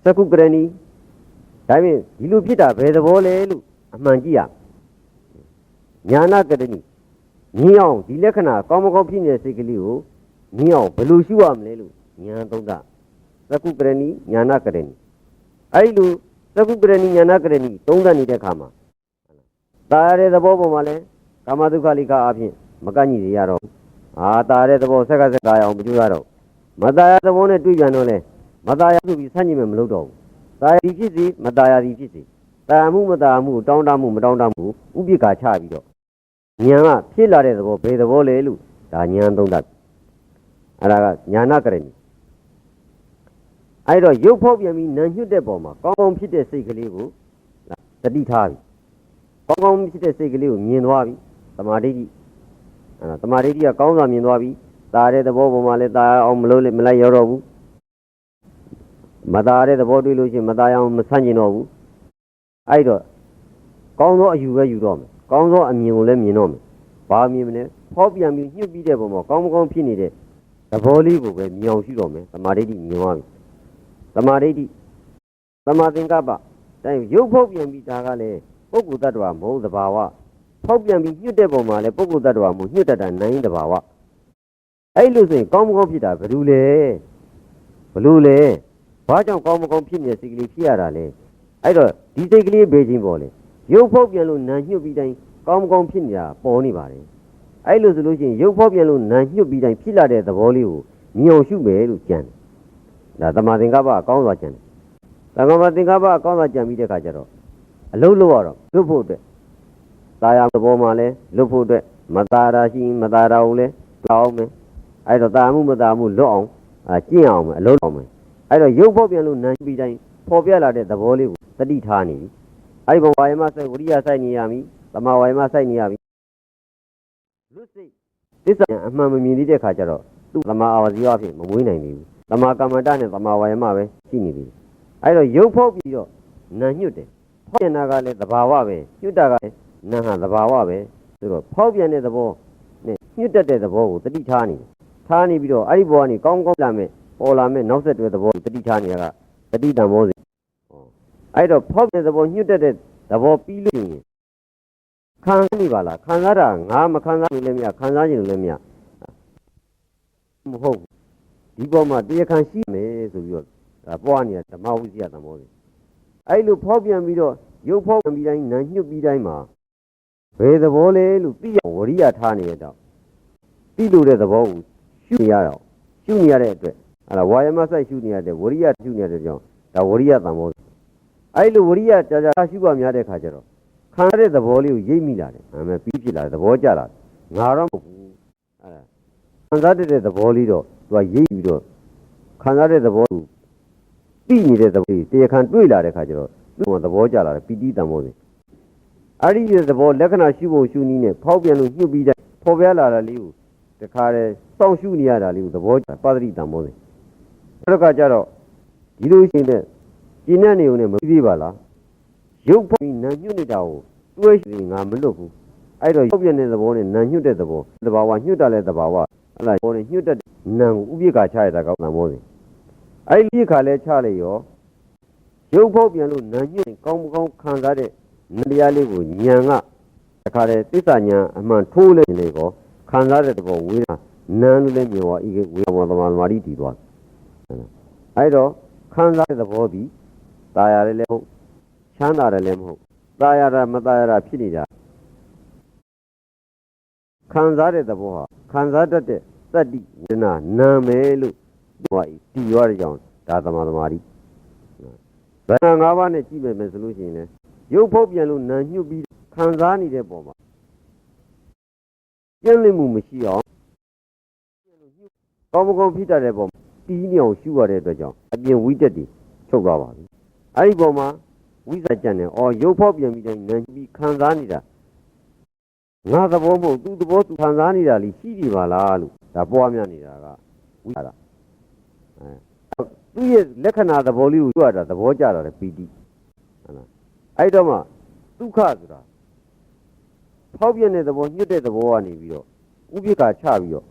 သကုကရဏီဒါပြင်ဒီလိုဖြစ်တာဘယ်သဘောလဲလို့အမှန်ကြည့်ရညာနာကရဏီမြင်အောင်ဒီလက္ခဏာကောင်းမကောင်းဖြစ်နေတဲ့စိတ်ကလေးကိုမြင်အောင်ဘယ်လိုရှုရမလဲလို့ဉာဏ်သုံးတာသကုကရဏီညာနာကရဏီအဲ့လိုသကုကရဏီညာနာကရဏီသုံးသပ်နေတဲ့အခါမှာတာရတဲ့သဘောပေါ်မှာလဲကာမဒုက္ခလိကအဖြစ်မကန့်ညီရရတော့အာတာရတဲ့သဘောဆက်ကဆက်ကအောင်မကြည့်ရတော့မတာရသဘောနဲ့တွေ့ပြန်တော့လဲ မตายရဆိုပြီးဆန့်ကျင်မယ်မလုပ်တော့ဘူးตายသည်ဖြစ်စီမตายရသည်ဖြစ်စီตายမှုမตายမှုတောင်းတမှုမတောင်းတမှုဥပိ္ပခာချပြီးတော့ဉာဏ်ကဖြစ်လာတဲ့သဘောဘယ်သဘောလဲလို့ဒါဉာဏ်သုံးတတ်အဲ့ဒါကညာနာကရဏီအဲ့တော့ရုပ်ဖောက်ပြန်ပြီးနာညွတ်တဲ့ပုံမှာကောင်းကောင်းဖြစ်တဲ့စိတ်ကလေးကိုတတိထားပြီကောင်းကောင်းဖြစ်တဲ့စိတ်ကလေးကိုမြင်သွားပြီသမာဓိကြီးအဲ့ဒါသမာဓိကြီးကကောင်းစွာမြင်သွားပြီตาတဲ့သဘောပုံမှာလည်းตาအောင်မလို့မလိုက်ရောတော့ဘူး မသားတဲ့သဘောတွေ့လို့ရှိရင်မသားအောင်မဆန့်ကျင်တော့ဘူးအဲ့တော့ကောင်းသောအယူပဲယူတော့မယ်ကောင်းသောအမြင်ကိုလည်းမြင်တော့မယ်ဘာမြင်မလဲဖောက်ပြန်ပြီးညှိပြီးတဲ့ပုံမှာကောင်းမကောင်းဖြစ်နေတဲ့သဘောလေးကိုပဲမြောင်ရှိတော့မယ်သမာဓိတိမြင်သွားပြီသမာဓိတိသမာသင်္ကပ္ပတိုင်းရုပ်ဖောက်ပြန်ပြီးဒါကလည်းပုဂ္ဂိုလ်တ attva မဟုတ်သဘာဝဖောက်ပြန်ပြီးညှိတဲ့ပုံမှာလည်းပုဂ္ဂိုလ်တ attva မဟုတ်ညှိတတ်တာနိုင်သဘာဝအဲ့လိုဆိုရင်ကောင်းမကောင်းဖြစ်တာဘယ်လိုလဲဘယ်လိုလဲ ဘာကြောင့်ကောင်းမကောင်းဖြစ်နေတဲ့စိတ်ကလေးဖြစ်ရတာလဲအဲ့တော့ဒီစိတ်ကလေးဘေးချင်းပေါ်လေရုပ်ဖောက်ပြန်လို့နာညှို့ပြီးတိုင်းကောင်းမကောင်းဖြစ်နေတာပေါ်နေပါတယ်အဲ့လိုဆိုလို့ရှိရင်ရုပ်ဖောက်ပြန်လို့နာညှို့ပြီးတိုင်းဖြစ်လာတဲ့သဘောလေးကိုမြင်အောင်ရှုမယ်လို့ကြံတယ်ဒါသမာသင်္ကပ္ပအကောင်းစွာကြံတယ်သမာသင်္ကပ္ပအကောင်းစွာကြံပြီးတဲ့အခါကျတော့အလုံးလို့ရတော့လွတ်ဖို့အတွက်ตายရသဘောမှာလဲလွတ်ဖို့အတွက်မตาရာရှိရင်မตาရာကိုလဲတောင်းမယ်အဲ့တော့ตาမှုမตาမှုလွတ်အောင်အကျင့်အောင်မယ်အလုံးအောင်မယ် အဲ့တော့ရုပ်ဖောက်ပြန်လို့နာပြီးတိုင်းပေါ်ပြလာတဲ့သဘောလေးကိုတတိထားနေပြီအဲ့ဒီဘဝယမစိုက်ဝရိယစိုက်နေရပြီသမာဝယမစိုက်နေရပြီလွတ်စိတ်သစ္စာအမှန်မမြင်သေးတဲ့ခါကျတော့သူ့သမာအာဝဇီဝအဖြစ်မမွေးနိုင်သေးဘူးသမာကမ္မတနဲ့သမာဝယမပဲရှိနေပြီအဲ့တော့ရုပ်ဖောက်ပြီးတော့နာညွတ်တယ်ဖောက်ပြန်တာကလည်းသဘာဝပဲညွတ်တာကလည်းနာဟာသဘာဝပဲဆိုတော့ဖောက်ပြန်တဲ့သဘောနဲ့ညွတ်တတ်တဲ့သဘောကိုတတိထားနေတယ်ထားနေပြီးတော့အဲ့ဒီဘောကနေကောင်းကောင်းလာမယ် ပေါ်လာမယ်နောက်ဆက်တွဲသဘောကိုတတိထားနေတာကတတိတံဘောစီဟောအဲ့တော့ဖောက်တဲ့သဘောညွတ်တတ်တဲ့သဘောပြီးလို့ရှိရင်ခံနေပါလားခံစားတာငါမခံစားလို့လည်းမရခံစားခြင်းလို့လည်းမရမဟုတ်ဘူးဒီပေါ်မှာတရားခံရှိမယ်ဆိုပြီးတော့ဒါပွားနေတာဓမ္မဝိဇ္ဇာသမောစီအဲ့လိုဖောက်ပြန်ပြီးတော့ရုပ်ဖောက်ပြန်ပြီးတိုင်းနာညှုပ်ပြီးတိုင်းမှာဘယ်သဘောလဲလို့သိရဝရိယထားနေရတော့သိလို့တဲ့သဘောကိုရှုနေရတော့ရှုနေရတဲ့အတွက် အဲ့ဒါဝါယမဆိုင်ရှုနေရတဲ့ဝရိယရှုနေရတဲ့ကြောင့်ဒါဝရိယသမောအဲ့လိုဝရိယကြာကြာရှုပါများတဲ့ခါကျတော့ခံရတဲ့သဘောလေးကိုရိပ်မိလာတယ်အဲမဲ့ပြီးဖြစ်လာတယ်သဘောကျလာတယ်ငါတော့မဟုတ်ဘူးအဲ့ဒါခံစားတဲ့သဘောလေးတော့သူကရိပ်ပြီးတော့ခံစားတဲ့သဘောကိုသိနေတဲ့သဘောတရားခံတွေ့လာတဲ့ခါကျတော့သူ့မှာသဘောကျလာတယ်ပီတိတံမောစဉ်အဲ့ဒီသဘောလက္ခဏာရှိဖို့ရှုနည်းနဲ့ဖောက်ပြန်လို့ညှုပ်ပြီးတဲ့ပေါ်ပြလာတာလေးကိုတခါတည်းစောင့်ရှုနေရတာလေးကိုသဘောပါတိတံမောစဉ် အဲ့တော့ကကြတော့ဒီလိုရှိတဲ့ကျင်းတဲ့နေုံနဲ့မပြီးပါလားရုပ်ဖောက်ပြီးနာညှုပ်နေတာကိုတွဲရှိငါမလွတ်ဘူးအဲ့တော့ဖောက်ပြန်တဲ့သဘောနဲ့နာညှုပ်တဲ့သဘောသဘာဝညှုပ်တာလဲသဘာဝအဲ့ဒါဘောနဲ့ညှုပ်တဲ့နာကိုဥပိ္ပခါချရတာကောင်းတံမောစဉ်အဲ့ဒီဥပိ္ပခါလဲချလိုက်ရောရုပ်ဖောက်ပြန်လို့နာညှုပ်ကောင်းမကောင်းခံစားတဲ့နတရားလေးကိုညံကတခါတည်းသစ္စာညာအမှန်ထိုးလိုက်နေကောခံစားတဲ့တဘောဝေးတာနန်းလို့လည်းမြင်သွားဤဝေးဘောသမာသမာဓိတည်သွား အဲ့တော့ခံစားတဲ့သဘောဒီตายရတယ်လည်းမဟုတ်ချမ်းသာတယ်လည်းမဟုတ်ตายရတာမตายရတာဖြစ်နေတာခံစားတဲ့သဘောဟာခံစားတတ်တဲ့သတ္တိဝေဒနာနာမယ်လို့ပြောဤတည်ရတဲ့ကြောင့်ဒါသမာသမာဓိဗန္နာ၅ပါးနဲ့ကြည့်မယ်ဆိုလို့ရှိရင်လည်း ရုပ်ဖုတ်ပြန်လို့နာညှုပ်ပြီးခံစားနေတဲ့ပုံမှာပြည့်လည်မှုမရှိအောင်ကောင်းမကောင်းဖြစ်တတ်တဲ့ပုံ တီးနေအောင်ရှုရတဲ့အတွက်ကြောင့်အပြင်ဝိတက်တွေချုပ်သွားပါပြီအဲ့ဒီပုံမှာဝိဇ္ဇာကြံတယ်အော်ရုပ်ဖောက်ပြန်ပြီးတိုင်းနာညှုပ်ပြီးခံစားနေတာငါသဘောမဟုတ်သူသဘောသူခံစားနေတာလीရှိပြီပါလားလို့ဒါပွားများနေတာကဝိဇ္ဇာအဲသူ့ရဲ့လက္ခဏာသဘောလေးကိုကြွတာသဘောကြတာလေပီတိဟုတ်လားအဲ့တော့မှဒုက္ခဆိုတာဖောက်ပြတဲ့သဘောညှစ်တဲ့သဘောကနေပြီးတော့ဥပိ္ပခာချပြီးတော့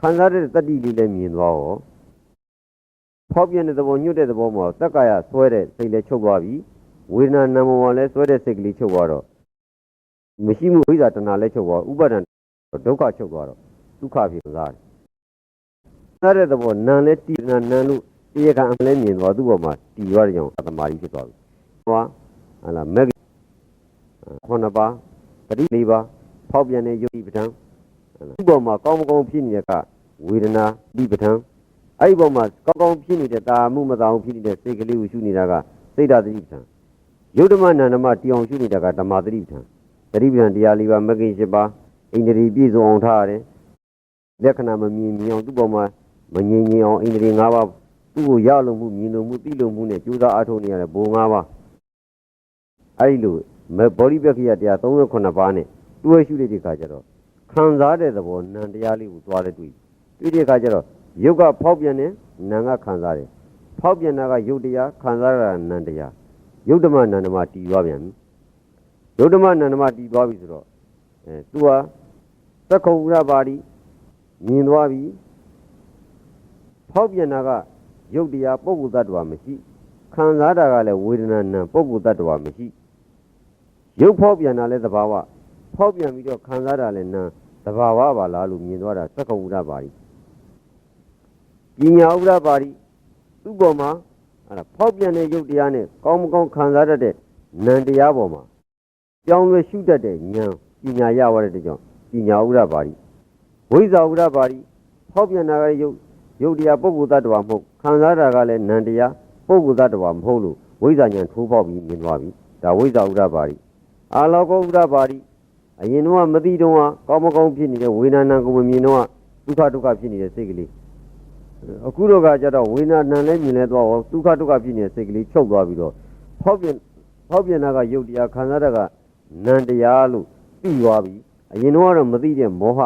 ခံစားတဲ့တတ္တိလေးလည်းမြင်သွားရော ဖောက်ပြတဲ့သဘောညှစ်တဲ့သဘောမှာတက္ကာယဆွဲတဲ့စိတ်လည်းချုပ်သွားပြီဝေဒနာနာမ်မှာလည်းဆွဲတဲ့စိတ်ကလေးချုပ်သွားတော့မရှိမှုဝိဇ္ဇာတဏှာလည်းချုပ်သွားဥပါဒံဒုက္ခချုပ်သွားတော့ဒုက္ခဖြစ်သွားတယ်စားတဲ့သဘောနာမ်လည်းတည်နာနာမ်လို့တရားခံအမှလည်းမြင်သွားသူ့ဘောမှာတည်ရတဲ့ကြောင့်အတ္တမာရီဖြစ်သွားပြီဟောဟလာမက်ခုနှစ်ပါးပရိလေးပါးဖောက်ပြန်တဲ့ယုတ်တိပဋ္ဌာန်းဟလာဒီပေါ်မှာကောင်းမကောင်းဖြစ်နေတဲ့ကဝေဒနာဒီပဋ္ဌာန်း အဲ့ဒီပေါ်မှာကောင်းကောင်းဖြစ်နေတဲ့တာမှုမသာအောင်ဖြစ်နေတဲ့စိတ်ကလေးကိုရှုနေတာကစိတ်ဓာတ်တိပဋ္ဌာန်းယုတ်ဓမ္မနန္ဒမတီအောင်ရှုနေတာကဓမ္မတိပဋ္ဌာန်းတတိပဋ္ဌာန်းတရားလေးပါမဂ္ဂင်၈ပါးဣန္ဒြေပြည့်စုံအောင်ထားရတယ်လက္ခဏာမမြင်မြင်အောင်သူ့ပေါ်မှာမငြင်းငြင်းအောင်ဣန္ဒြေ၅ပါးသူ့ကိုရလို့မှုမြင်လို့မှုသိလို့မှုနဲ့ကြိုးစားအားထုတ်နေရတဲ့ဘုံ၅ပါးအဲ့ဒီလိုဘောဓိပက္ခိယတရား38ပါးနဲ့တွဲရှုတဲ့ခါကျတော့ခံစားတဲ့သဘောနံတရားလေးကိုသွားတဲ့တွေ့တွေ့တဲ့ခါကျတော့ ယုတ်ကဖောက်ပြန်တယ်နံကခံစားတယ်ဖောက်ပြန်တာကယုတ်တရားခံစားရတာနံတရားယုတ်ဓမ္မနန္ဒမတည်သွားပြန်ပြီယုတ်ဓမ္မနန္ဒမတည်သွားပြီဆိုတော့အဲသူဟာသက္ခုံဥရပါတိမြင်သွားပြီဖောက်ပြန်တာကယုတ်တရားပုဂ္ဂိုလ်တ attva မရှိခံစားတာကလည်းဝေဒနာနံပုဂ္ဂိုလ်တ attva မရှိရုပ်ဖောက်ပြန်တာလည်းသဘာဝဖောက်ပြန်ပြီးတော့ခံစားတာလည်းနံသဘာဝပါလားလို့မြင်သွားတာသက္ကဝုဒ္ဓပါရီ ပညာဥဒ္ဓပါရီသူ့ပေါ်မှာအဲ့ဒါဖောက်ပြန်တဲ့ရုပ်တရားနဲ့ကောင်းမကောင်းခံစားတတ်တဲ့နံတရားပေါ်မှာပြောင်းလဲရှုတတ်တဲ့ဉာဏ်ပညာရရတဲ့ကြောင့်ပညာဥဒ္ဓပါရီဝိဇ္ဇာဥဒ္ဓပါရီဖောက်ပြန်တာကရုပ်ရုပ်တရားပုဂ္ဂိုလ်တ attva မဟုတ်ခံစားတာကလည်းနံတရားပုဂ္ဂိုလ်တ attva မဟုတ်လို့ဝိဇ္ဇာဉာဏ်ထိုးပေါက်ပြီးမြင်သွားပြီဒါဝိဇ္ဇာဥဒ္ဓပါရီအာလောကောဥဒ္ဓပါရီအရင်တော့မသိတော့ကောင်းမကောင်းဖြစ်နေတဲ့ဝေဒနာကိုမမြင်တော့ဒုက္ခဒုက္ခဖြစ်နေတဲ့စိတ်ကလေး အခုတော့ကကြတော့ဝေဒနာလည်းမြင်လဲသွားရောဒုက္ခဒုက္ခဖြစ်နေတဲ့စိတ်ကလေးချုပ်သွားပြီးတော့ဖောက်ပြန်ဖောက်ပြန်တာကယုတ်တရားခံစားတာကနံတရားလို့သိသွားပြီအရင်တော့ကတော့မသိတဲ့မောဟ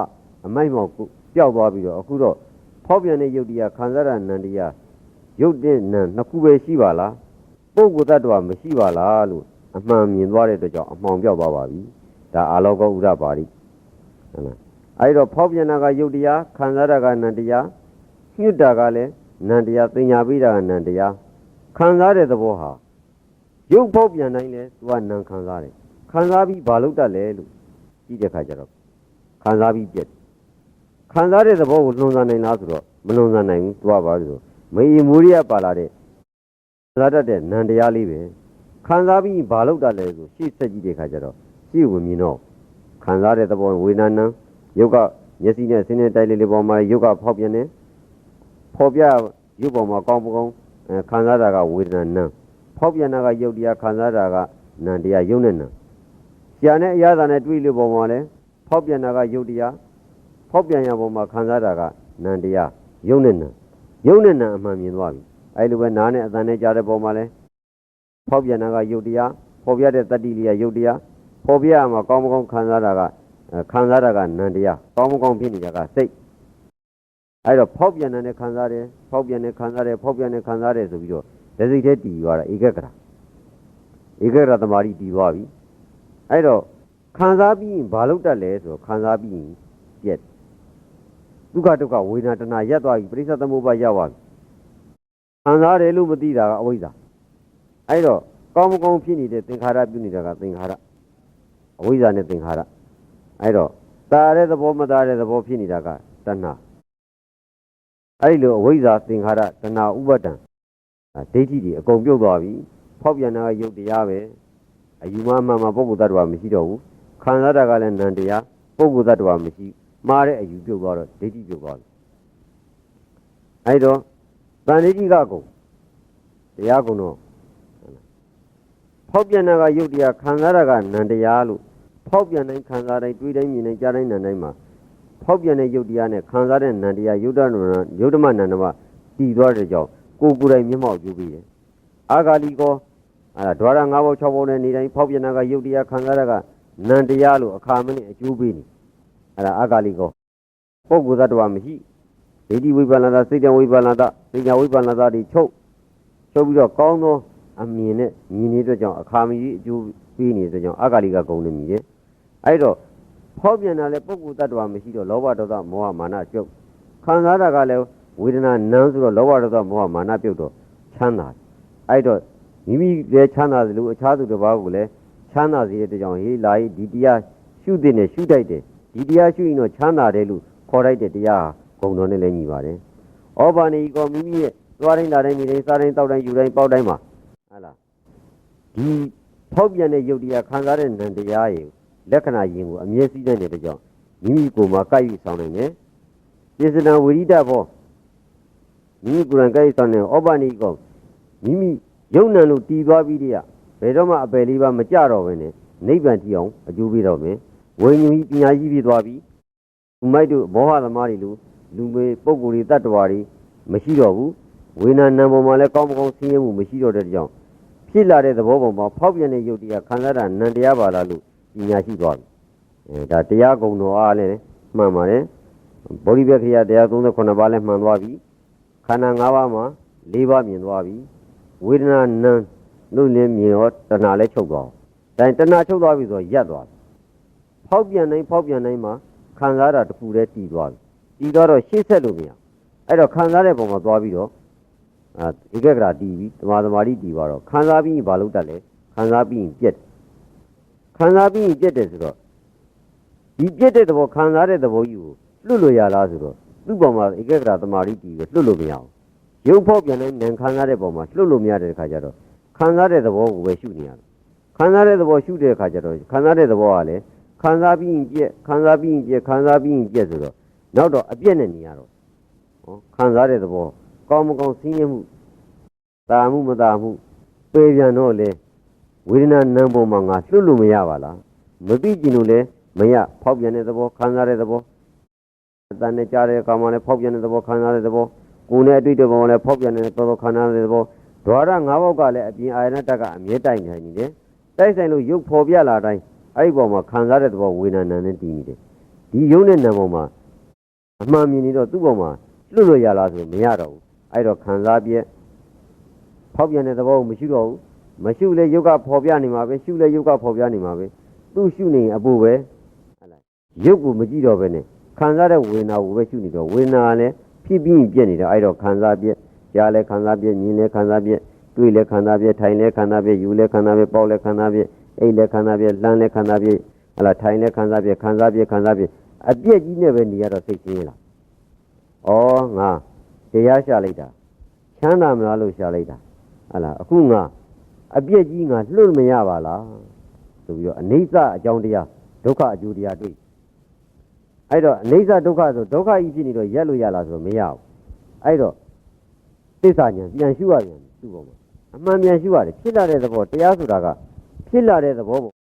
အမိုက်မောက်ပျောက်သွားပြီးတော့အခုတော့ဖောက်ပြန်တဲ့ယုတ်တရားခံစားတာနံတရားယုတ်တဲ့နံနှစ်ခုပဲရှိပါလားပုဂ္ဂိုလ်တ attva မရှိပါလားလို့အမှန်မြင်သွားတဲ့အတွက်ကြောင့်အမှောင်ပြောက်သွားပါပြီဒါအာလောကောဥဒ္ဓပါရိဟုတ်လားအဲဒီတော့ဖောက်ပြန်တာကယုတ်တရားခံစားတာကနံတရား ညွတ်တာကလည်းနံတရားသင်ညာပိတာကနံတရားခံစားတဲ့သဘောဟာရုပ်ဖောက်ပြန်တိုင်းလဲသူကနံခံစားတယ်ခံစားပြီးဘာလို့တတ်လဲလို့ကြည့်တဲ့ခါကျတော့ခံစားပြီးပြက်ခံစားတဲ့သဘောကိုလွန်ဆန်နိုင်လားဆိုတော့မလွန်ဆန်နိုင်ဘူးသူကဘာလို့ဆိုမေယီမူရိယပါလာတဲ့ခံစားတတ်တဲ့နံတရားလေးပဲခံစားပြီးဘာလို့တတ်လဲဆိုရှေ့ဆက်ကြည့်တဲ့ခါကျတော့ရှေ့ဝင်မြင်တော့ခံစားတဲ့သဘောဝေဒနာယုတ်ကမျက်စိနဲ့ဆင်းတဲ့တိုက်လေးလေးပေါ်မှာယုတ်ကဖောက်ပြန်နေ ဖော်ပြရုပ်ပေါ်မှာကောင်းပကောင်းအဲခံစားတာကဝေဒနာနံဖောက်ပြန်တာကယုတ်တရားခံစားတာကနံတရားယုတ်နဲ့နံရှာနဲ့အရသာနဲ့တွေ့လို့ပေါ်မှာလဲဖောက်ပြန်တာကယုတ်တရားဖောက်ပြန်ရပေါ်မှာခံစားတာကနံတရားယုတ်နဲ့နံယုတ်နဲ့နံအမှန်မြင်သွားပြီအဲလိုပဲနားနဲ့အသံနဲ့ကြားတဲ့ပေါ်မှာလဲဖောက်ပြန်တာကယုတ်တရားဖော်ပြတဲ့တတ္တိလေးကယုတ်တရားပေါ်ပြရမှာကောင်းမကောင်းခံစားတာကအဲခံစားတာကနန္တရားကောင်းမကောင်းဖြစ်နေတာကစိတ် အဲ့တော့ဖောက်ပြန်တဲ့ခံစားတယ်ဖောက်ပြန်တဲ့ခံစားတယ်ဖောက်ပြန်တဲ့ခံစားတယ်ဆိုပြီးတော့လက်စိတ်ထဲတည်သွားတာဧကဂရဧကဂရသမารိတည်သွားပြီအဲ့တော့ခံစားပြီးရင်ဘာလို့တတ်လဲဆိုတော့ခံစားပြီးရင်ပြက်ဒုက္ခဒုက္ခဝေဒနာတဏှာရက်သွားပြီပရိစ္ဆေသမုပ္ပါရောက်သွားပြီခံစားတယ်လို့မသိတာကအဝိဇ္ဇာအဲ့တော့ကောင်းမကောင်းဖြစ်နေတဲ့သင်္ခါရပြုနေတာကသင်္ခါရအဝိဇ္ဇာနဲ့သင်္ခါရအဲ့တော့တာတဲ့သဘောမတာတဲ့သဘောဖြစ်နေတာကတဏှာ အဲ့ဒီလိုအဝိဇ္ဇာသင်္ခါရတဏှာဥပါဒံအာဒိဋ္ဌိတွေအကုန်ပြုတ်သွားပြီဖောက်ပြန်တာကယုတ်တရားပဲအယူမမှန်မှပုဂ္ဂိုလ်တ attva မရှိတော့ဘူးခံစားတာကလည်းနံတရားပုဂ္ဂိုလ်တ attva မရှိမှားတဲ့အယူပြုတ်သွားတော့ဒိဋ္ဌိပြုတ်သွားပြီအဲ့တော့တန်ဋိဋ္ဌိကအကုန်တရားကုန်တော့ဖောက်ပြန်တာကယုတ်တရားခံစားတာကနံတရားလို့ဖောက်ပြန်တိုင်းခံစားတိုင်းတွေးတိုင်းမြင်တိုင်းကြားတိုင်းနားတိုင်းမှာ ဖောက်ပြန်တဲ့ယုတ်တရားနဲ့ခံစားတဲ့နံတရားယုတ်တနယုတ်တမနံတမတည်သွားတဲ့ကြောင့်ကိုယ်ကိုယ်တိုင်မျက်မှောက်ပြုပြီးတယ်အာဂါလိကောအဲ့ဒါဒွါရ၅ဘောက်၆ဘောက်နဲ့နေတိုင်းဖောက်ပြန်တာကယုတ်တရားခံစားတာကနံတရားလို့အခါမနစ်အကျိုးပေးနေအဲ့ဒါအာဂါလိကောပုဂ္ဂိုလ်သတ္တဝါမရှိဒိဋ္ဌိဝိပဿနာစိတ်တဝိပဿနာသိညာဝိပဿနာတွေချုပ်ချုပ်ပြီးတော့ကောင်းသောအမြင်နဲ့မြင်နေတဲ့ကြောင့်အခါမကြီးအကျိုးပေးနေတဲ့ကြောင့်အာဂါလိကဂုဏ်နဲ့မြည်တယ်အဲ့တော့ ဖောက်ပြန်တာလည်းပုဂ္ဂိုလ်တ attva မရှိတော့လောဘဒေါသမောဟမာနကျုပ်ခံစားတာကလည်းဝေဒနာနန်းဆိုတော့လောဘဒေါသမောဟမာနပြုတ်တော့ချမ်းသာတယ်အဲ့တော့မိမိလည်းချမ်းသာတယ်လို့အခြားသူတစ်ပါးကိုလည်းချမ်းသာစေတဲ့ကြောင့်ဟေးလာဒီတရားရှုတဲ့နဲ့ရှုတိုက်တယ်ဒီတရားရှုရင်တော့ချမ်းသာတယ်လို့ခေါ်လိုက်တဲ့တရားဟာဂုံတော်နဲ့လည်းညီပါတယ်ဩဘာနေကောမိမိရဲ့သွားတိုင်းလာတိုင်းနေတိုင်းစားတိုင်းတောက်တိုင်းယူတိုင်းပေါက်တိုင်းမှာဟာလားဒီဖောက်ပြန်တဲ့ယုတ်တရားခံစားတဲ့နံတရားရဲ့ လက္ခဏာယင်ကိုအမြဲစည်းတဲ့တဲ့ကြောင့်မိမိကိုယ်မှာကိုက်ယူဆောင်နိုင်တယ်ပြစ္စနာဝိရိဒဘောမိမိကိုယ်တိုင်ကိုက်ယူဆောင်နေဩဘာနေကောမိမိယုံနံလို့တည်သွားပြီးတည်းကဘယ်တော့မှအပယ်လေးပါမကြတော့ဘဲနဲ့နိဗ္ဗာန်တည်အောင်အကျိုးပေးတော့မယ်ဝိညာဉ်ကြီးပညာကြီးဖြစ်သွားပြီလူမိုက်တို့ဘောဟသမားတွေလူလူမေပုဂ္ဂိုလ်တွေတ attva တွေမရှိတော့ဘူးဝိညာဏံပေါ်မှာလည်းကောင်းမကောင်းဆင်းရဲမှုမရှိတော့တဲ့ကြောင့်ဖြစ်လာတဲ့သဘောပေါ်မှာဖောက်ပြန်တဲ့ယုတ်တရားခံစားတာနံတရားပါလားလို့ ပညာရှိသွားပြီအဲဒါတရားကုံတော်အားလည်းမှန်ပါတယ်ဗောဓိပက္ခယတရား38ပါးလည်းမှန်သွားပြီခန္ဓာ၅ပါးမှာ၄ပါးမြင်သွားပြီဝေဒနာနံလို့လည်းမြင်ရောတဏှာလည်းချုပ်သွားအောင်ဒါတဏှာချုပ်သွားပြီဆိုတော့ရက်သွားပြီဖောက်ပြန်တိုင်းဖောက်ပြန်တိုင်းမှာခံစားတာတစ်ခုတည်းတည်သွားပြီတည်သွားတော့ရှေ့ဆက်လို့မရအဲ့တော့ခံစားတဲ့ပုံမှာသွားပြီးတော့အာဧကဂရာတည်ပြီးတမာတမာတိတည်သွားတော့ခံစားပြီးရင်ဘာလို့တတ်လဲခံစားပြီးရင်ပြက်တယ် ခံစားပြီးရင်ပြက်တယ်ဆိုတော့ဒီပြက်တဲ့သဘောခံစားတဲ့သဘောကြီးကိုလွတ်လို့ရလားဆိုတော့သူ့ပုံမှာဧကဂရာတမာတိတည်ပြီးလွတ်လို့မရအောင်ရုပ်ဖောက်ပြန်တိုင်းနံခံစားတဲ့ပုံမှာလွတ်လို့မရတဲ့ခါကျတော့ခံစားတဲ့သဘောကိုပဲရှုနေရတယ်ခံစားတဲ့သဘောရှုတဲ့အခါကျတော့ခံစားတဲ့သဘောကလည်းခံစားပြီးရင်ပြက်ခံစားပြီးရင်ပြက်ခံစားပြီးရင်ပြက်ဆိုတော့နောက်တော့အပြက်နဲ့နေရတော့ဟောခံစားတဲ့သဘောကောင်းမကောင်းဆင်းရဲမှုတာမှုမတာမှုပေပြန်တော့လေ ဝေဒနာနံပေါ်မှာငါလွတ်လို့မရပါလားမသိကျင်လို့လည်းမရဖောက်ပြန်တဲ့သဘောခံစားတဲ့သဘောအတန်နဲ့ကြားတဲ့အခါမှာလည်းဖောက်ပြန်တဲ့သဘောခံစားတဲ့သဘောကိုယ်နဲ့အတွေ့အကြုံပေါ်မှာလည်းဖောက်ပြန်တဲ့သဘောခံစားတဲ့သဘောဒွါရ၅ဘောက်ကလည်းအပြင်အာရဏတတ်ကအမြဲတိုက်နေနေတယ်တိုက်ဆိုင်လို့ရုပ်ဖော်ပြလာတိုင်းအဲ့ဒီပေါ်မှာခံစားတဲ့သဘောဝေဒနာနဲ့တည်နေတယ်ဒီယုံနဲ့နံပေါ်မှာအမှန်မြင်နေတော့သူ့ပေါ်မှာလွတ်လို့ရလားဆိုမရတော့ဘူးအဲ့တော့ခံစားပြက်ဖောက်ပြန်တဲ့သဘောကိုမရှိတော့ဘူး မရှိလေယုတ်ကဖော်ပြနေမှာပဲရှုလေယုတ်ကဖော်ပြနေမှာပဲသူ့ရှုနေရင်အပူပဲဟဲ့လားယုတ်ကိုမကြည့်တော့ပဲနဲ့ခံစားတဲ့ဝေဒနာကိုပဲရှုနေတော့ဝေဒနာကလည်းဖြစ်ပြီးပြက်နေတော့အဲ့တော့ခံစားပြက်ကြားလဲခံစားပြက်မြင်လဲခံစားပြက်တွေ့လဲခံစားပြက်ထိုင်လဲခံစားပြက်ယူလဲခံစားပြက်ပေါက်လဲခံစားပြက်အိတ်လဲခံစားပြက်လှမ်းလဲခံစားပြက်ဟလာထိုင်လဲခံစားပြက်ခံစားပြက်ခံစားပြက်အပြက်ကြီးနဲ့ပဲနေရတော့စိတ်ချင်းလားဩငါတရားရှာလိုက်တာချမ်းသာမလားလို့ရှာလိုက်တာဟလာအခုငါ အပြက်ကြီးငါလွတ်မရပါလားဆိုပြီးတော့အနိစ္စအကြောင်းတရားဒုက္ခအကျိုးတရားတွေ့အဲ့တော့အနိစ္စဒုက္ခဆိုဒုက္ခကြီးဖြစ်နေတော့ရက်လို့ရလားဆိုတော့မရဘူးအဲ့တော့သစ္စာဉာဏ်ပြန်ရှုရပြန်သူ့ပေါ်မှာအမှန်ပြန်ရှုရတယ်ဖြစ်လာတဲ့သဘောတရားဆိုတာကဖြစ်လာတဲ့သဘောပေါ့